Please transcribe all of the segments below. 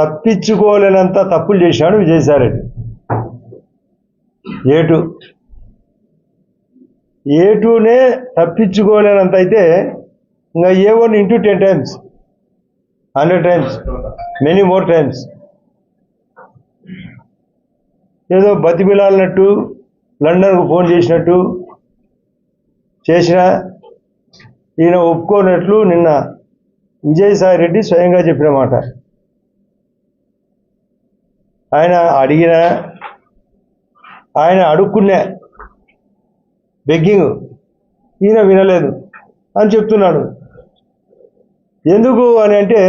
తప్పించుకోలేనంత తప్పులు చేశాడు విజయసాయిరెడ్డి. ఏటు? ఏటూనే తప్పించుకోలేనంత అయితే ఇంకా a one into ten times hundred times many more times ఏదో బతిమిలాలన్నట్టు లండన్కు ఫోన్ చేసినట్టు చేసిన ఈయన ఒప్పుకోనట్లు నిన్న విజయసాయి రెడ్డి స్వయంగా చెప్పిన మాట. ఆయన అడిగిన ఆయన అడుక్కునే బెగ్గింగ్ ఈయన వినలేదు అని చెప్తున్నాడు. ఎందుకు అని అంటే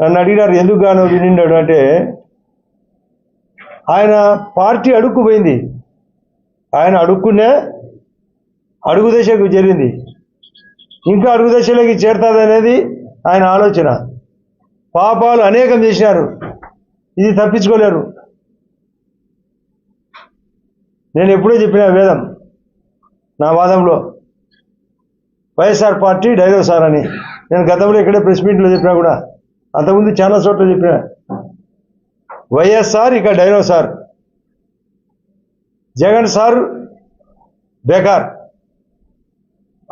నన్ను అడిగినారు ఎందుకు గాను వినిండాడు అంటే ఆయన పార్టీ అడుక్కుపోయింది ఆయన అడుక్కునే అడుగు దశకు జరిగింది ఇంకా అడుగు దశలోకి చేరుతుంది అనేది ఆయన ఆలోచన. పాపాలు అనేకం చేసినారు. ఇది తప్పించుకోలేరు. నేను ఎప్పుడూ చెప్పిన వేదం నా వాదంలో. వైఎస్ఆర్ పార్టీ డైనోసార్ అని. నేను గతంలో ఇక్కడే ప్రెస్ మీట్లో చెప్పినా కూడా అంతకుముందు చాలా చోట్ల చెప్పిన. వైఎస్ఆర్ ఇక డైనోసార్. జగన్ సార్ బేకార్.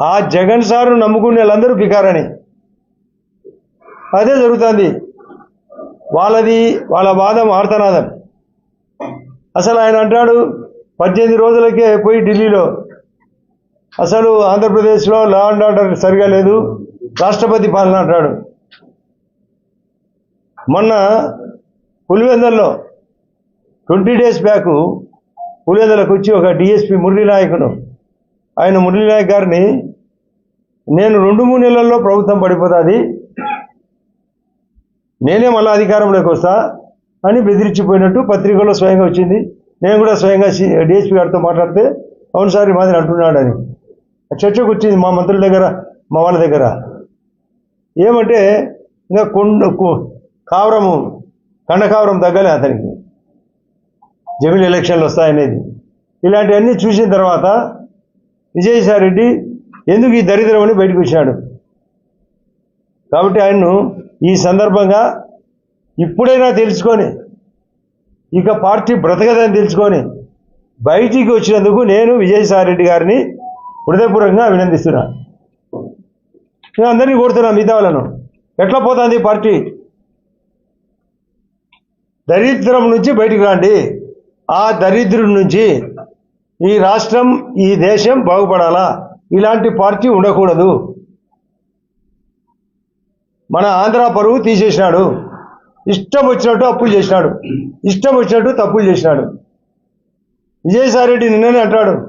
ఆ జగన్ సార్ నమ్ముకునే వాళ్ళందరూ బికారని. అదే జరుగుతుంది. వాళ్ళది వాళ్ళ వాదం ఆర్తనాదం. అసలు ఆయన అంటాడు పద్దెనిమిది రోజులకే పోయి ఢిల్లీలో. అసలు ఆంధ్రప్రదేశ్లో లా అండ్ ఆర్డర్ సరిగా లేదు రాష్ట్రపతి పాలన అంటాడు. మొన్న పులివెందల్లో ట్వంటీ డేస్ బ్యాక్ పులివెందలకు వచ్చి ఒక డిఎస్పి మురళీ నాయకుడు ఆయన మురళీ నాయక్ గారిని నేను రెండు మూడు నెలల్లో ప్రభుత్వం పడిపోతుంది నేనే మళ్ళీ అధికారంలోకి వస్తా అని బెదిరించిపోయినట్టు పత్రికలో స్వయంగా వచ్చింది. నేను కూడా స్వయంగా డిఎస్పీ గారితో మాట్లాడితే అవును సార్ ఈ మాదిరి అంటున్నాడు అని చర్చకు వచ్చింది మా మంత్రుల దగ్గర మా వాళ్ళ దగ్గర. ఏమంటే ఇంకా కొండ కావరము కండకావరం తగ్గలే అతనికి. జమిలీ ఎలక్షన్లు వస్తాయనేది. ఇలాంటివన్నీ చూసిన తర్వాత విజయసాయి రెడ్డి ఎందుకు ఈ దరిద్రం అని బయటకు వచ్చాడు కాబట్టి ఆయన్ను ఈ సందర్భంగా ఇప్పుడైనా తెలుసుకొని ఇక పార్టీ బ్రతకదని తెలుసుకొని బయటికి వచ్చినందుకు నేను విజయసాయి రెడ్డి గారిని హృదయపూర్వకంగా అభినందిస్తున్నా. నేను అందరినీ కోరుతున్నా మిగతా వాళ్ళను. ఎట్లా పోతుంది పార్టీ? దరిద్రం నుంచి బయటికి రండి. ఆ దరిద్రం నుంచి ఈ రాష్ట్రం ఈ దేశం బాగుపడాలా? ఇలాంటి పార్టీ ఉండకూడదు. మన ఆంధ్ర పరువు తీసేసినాడు. ఇష్టం వచ్చినట్టు అప్పులు చేసినాడు. ఇష్టం వచ్చినట్టు తప్పులు చేసినాడు. విజయసాయిరెడ్డి నిన్ననే అంటాడు.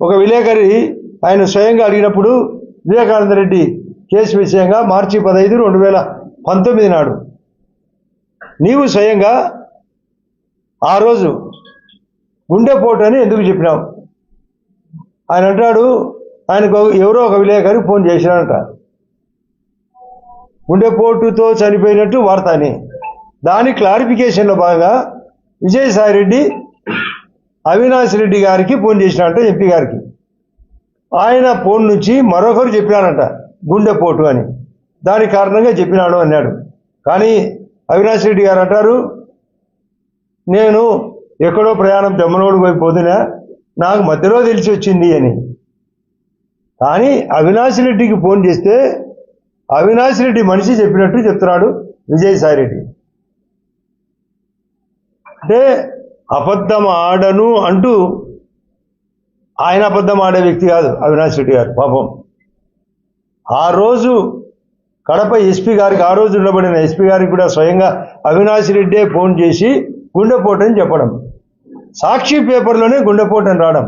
ఒక విలేకరి ఆయన స్వయంగా అడిగినప్పుడు వివేకానంద రెడ్డి కేసు విషయంగా మార్చి పదహైదు రెండు వేల పంతొమ్మిది నాడు. నీవు స్వయంగా ఆ రోజు గుండెపోటు అని ఎందుకు చెప్పినావు? ఆయన అంటాడు ఆయనకు ఎవరో ఒక విలేకరికి ఫోన్ చేసినాడంట. గుండెపోటుతో చనిపోయినట్టు వార్త అని. దాని క్లారిఫికేషన్లో భాగంగా విజయసాయి రెడ్డి అవినాష్ రెడ్డి గారికి ఫోన్ చేసినాడంట ఎంపీ గారికి. ఆయన ఫోన్ నుంచి మరొకరు చెప్పినారంట గుండెపోటు అని. దాని కారణంగా చెప్పినాడు అన్నాడు. కానీ అవినాష్ రెడ్డి గారు అంటారు నేను ఎక్కడో ప్రయాణం దమ్మనోడు పోయిపోతున్నా నాకు మధ్యలో తెలిసి వచ్చింది అని. కానీ అవినాష్ రెడ్డికి ఫోన్ చేస్తే అవినాష్ రెడ్డి మనిషి చెప్పినట్టు చెప్తున్నాడు విజయసాయి రెడ్డి. అంటే అబద్ధం ఆడను అంటూ ఆయన అబద్ధం ఆడే వ్యక్తి కాదు అవినాష్ రెడ్డి గారు పాపం. ఆ రోజు కడప ఎస్పీ గారికి ఆ రోజు ఉండబడిన ఎస్పీ గారికి కూడా స్వయంగా అవినాష్ రెడ్డే ఫోన్ చేసి గుండెపోటని అని చెప్పడం. సాక్షి పేపర్లోనే గుండెపోటని రావడం.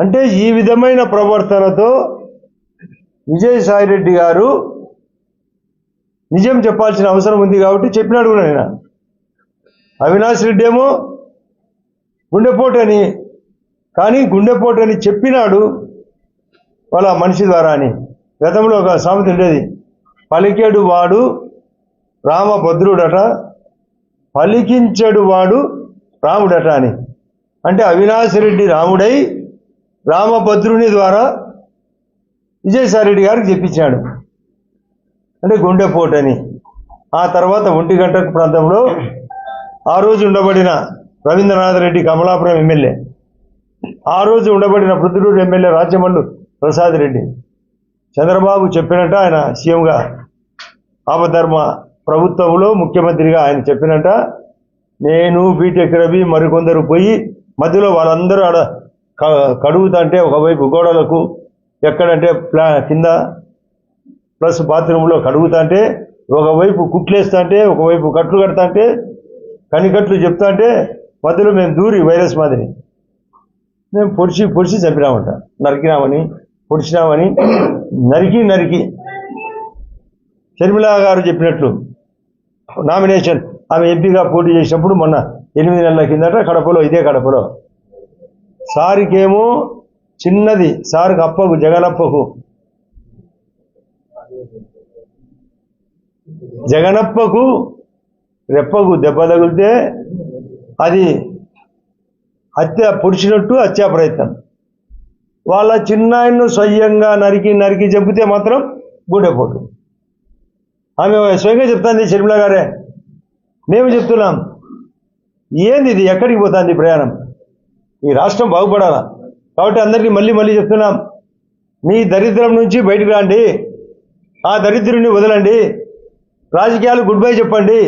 అంటే ఈ విధమైన ప్రవర్తనతో విజయసాయి రెడ్డి గారు నిజం చెప్పాల్సిన అవసరం ఉంది కాబట్టి చెప్పినాడు కూడా నేను అవినాష్ రెడ్డి ఏమో గుండెపోటు అని కానీ గుండెపోటు అని చెప్పినాడు వాళ్ళ మనిషి ద్వారా అని గతంలో ఒక సామెత ఉండేది పలికేడు వాడు రామభద్రుడట పలికించడు వాడు రాముడట అని. అంటే అవినాష్ రెడ్డి రాముడై రామభద్రుని ద్వారా విజయసాయి రెడ్డి గారికి చెప్పించాడు. అంటే గుండెపోటు అని. ఆ తర్వాత ఒంటి గంట ప్రాంతంలో ఆ రోజు ఉండబడిన రవీంద్రనాథ్ రెడ్డి కమలాపురం ఎమ్మెల్యే. ఆ రోజు ఉండబడిన పృథ్వూరు ఎమ్మెల్యే రాజమల్లు ప్రసాద్ రెడ్డి. చంద్రబాబు చెప్పినట్ట ఆయన సీఎంగా ఆపధర్మ ప్రభుత్వంలో ముఖ్యమంత్రిగా ఆయన చెప్పినట్ట నేను బీటెక్ రవి మరికొందరు పోయి మధ్యలో వాళ్ళందరూ ఆడ కడుగుతా అంటే ఒకవైపు గోడలకు ఎక్కడంటే ప్లా కింద ప్లస్ బాత్రూంలో కడుగుతాంటే ఒకవైపు కుట్లేస్తుంటే ఒకవైపు కట్లు కడతాంటే కనికట్లు చెప్తాంటే మధ్యలో మేము దూరి వైరస్ మాదిరి. మేము పొడిచి పొడిచి చంపినామంట. నరికినామని పొడిచినామని నరికి నరికి. షర్మిలా గారు చెప్పినట్లు నామినేషన్ ఆమె ఎంపీగా పోటీ చేసినప్పుడు మొన్న ఎనిమిది నెలల కిందట కడపలో ఇదే కడపలో. సారికేమో చిన్నది సార్కి అప్పకు జగనప్పకు జగనప్పకు రెప్పకు దెబ్బ తగిలితే అది హత్య పొడిచినట్టు హత్యా ప్రయత్నం. వాళ్ళ చిన్నాయన్ను స్వయంగా నరికి నరికి చెబితే మాత్రం గుండెపోటు. ఆమె స్వయంగా చెప్తాంది షర్మిల గారే మేము చెప్తున్నాం. ఏంది ఇది? ఎక్కడికి పోతుంది ప్రయాణం? ఈ రాష్ట్రం బాగుపడాలా? కాబట్టి అందరికీ మళ్ళీ మళ్ళీ చెప్తున్నాం. మీ దరిద్రం నుంచి బయటకు రండి. ఆ దరిద్రుని వదలండి. రాజకీయాలు గుడ్ బై చెప్పండి.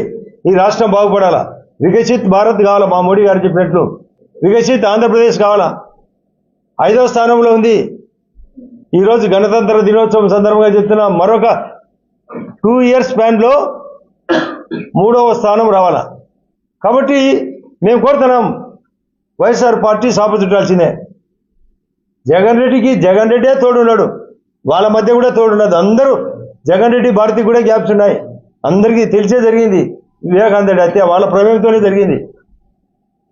ఈ రాష్ట్రం బాగుపడాలా? వికసిత్ భారత్ కావాలా? మా మోడీ గారు చెప్పినట్లు. వికసిత్ ఆంధ్రప్రదేశ్ కావాలా? ఐదో స్థానంలో ఉంది. ఈరోజు గణతంత్ర దినోత్సవం సందర్భంగా చెప్తున్న మరొక టూ ఇయర్స్ స్పాన్లో మూడవ స్థానం రావాలా? కాబట్టి మేము కోరుతున్నాం వైఎస్ఆర్ పార్టీ సాపచుట్టాల్సిందే జగన్ రెడ్డికి జగన్ రెడ్డే తోడున్నాడు. వాళ్ళ మధ్య కూడా తోడున్నది అందరూ జగన్ రెడ్డి భారతి కూడా గ్యాప్స్ ఉన్నాయి. అందరికీ తెలిసే జరిగింది. వివేకానంద రెడ్డి హత్య వాళ్ళ ప్రమేయంతోనే జరిగింది.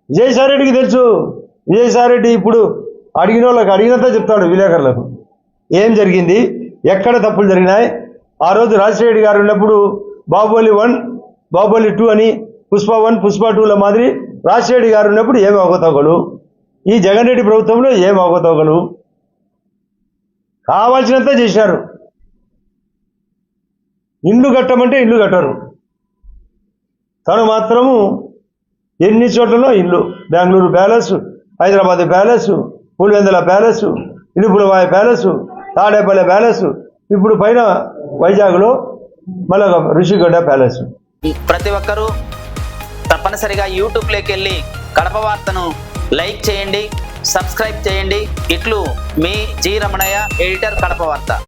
విజయసాయి రెడ్డికి తెలుసు. విజయసాయి రెడ్డి ఇప్పుడు అడిగిన వాళ్ళకి అడిగినంత చెప్తాడు విలేకరులకు. ఏం జరిగింది? ఎక్కడ తప్పులు జరిగినాయి? ఆ రోజు రాజశేఖర రెడ్డి గారు ఉన్నప్పుడు బాహుబలి వన్ బాహుబలి టూ అని పుష్ప వన్ పుష్ప టూల మాదిరి రాజశేఖర రెడ్డి గారు ఉన్నప్పుడు ఏమి అవగతవగలు? ఈ జగన్ రెడ్డి ప్రభుత్వంలో ఏమి అవగతవగలు? కావాల్సినంత చేశారు. ఇల్లు కట్టమంటే ఇల్లు కట్టరు. తను మాత్రము ఎన్ని చోట్లలో ఇల్లు Bengaluru palace Hyderabad palace Pulivendula palace Idupulapaya palace Tadepalle palace ఇప్పుడు పైన వైజాగ్లో మళ్ళా ఋషిగడ్డ ప్యాలెస్. ప్రతి ఒక్కరూ తప్పనిసరిగా యూట్యూబ్లోకి వెళ్ళి కడప వార్తను లైక్ చేయండి సబ్స్క్రైబ్ చేయండి. ఇట్లు మీ జి రమణయ్య ఎడిటర్ కడప వార్త.